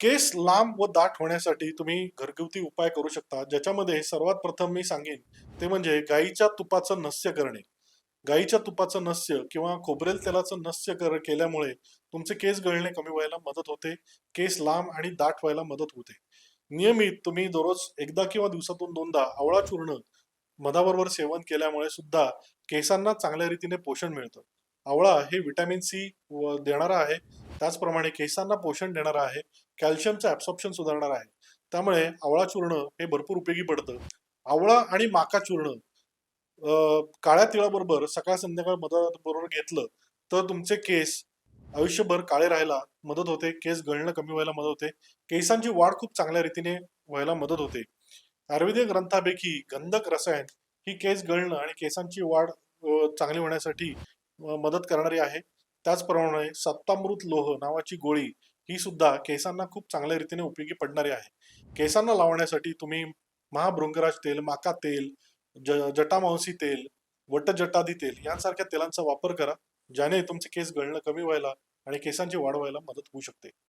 केस लांब व दाट होण्यासाठी तुम्ही घरगुती उपाय करू शकता ज्याच्यामध्ये सर्वात प्रथम मी सांगेन ते म्हणजे गाईच्या तुपाचं नस्य करणे. गाईच्या तुपाचं नस्य किंवा खोबरेल तेलाचं नस्य कर केल्यामुळे तुमचे केस गळणे कमी व्हायला मदत होते केस लांब आणि दाट व्हायला मदत होते. नियमित तुम्ही दररोज एकदा किंवा दिवसातून दोनदा आवळा चूर्ण मधाबरोबर सेवन केल्यामुळे सुद्धा केसांना चांगल्या रीतीने पोषण मिळतं. आवळा हे विटॅमिन सी देणारा आहे त्याचप्रमाणे केसांना पोषण देणारा आहे कॅल्शियमचं ऍब्सॉर्प्शन सुधारणार आहे. त्यामुळे आवळा चूर्ण हे भरपूर उपयोगी पडतं. आवळा आणि माका चूर्ण काळ्या तिळाबरोबर सकाळ संध्याकाळ मदत बरोबर घेतलं तर तुमचे केस आयुष्यभर काळे राहायला मदत होते. केस गळणं कमी व्हायला मदत होते. केसांची वाढ खूप चांगल्या रीतीने व्हायला मदत होते. आयुर्वेदिक ग्रंथापैकी गंधक रसायन ही केस गळणं आणि केसांची वाढ चांगली होण्यासाठी मदत करणारी आहे. त्याचप्रमाणे सत्तामृत लोह नावाची गोळी ही सुद्धा केसांना खूप चांगल्या रीतीने उपयोगी पडणारी आहे. केसांना लावण्यासाठी तुम्ही महाभृंगराज तेल माका तेल ज जटामांसी तेल वटजटादी तेल यांसारख्या तेलांचा वापर करा ज्याने तुमचे केस गळणं कमी व्हायला आणि केसांची वाढ व्हायला मदत होऊ शकते.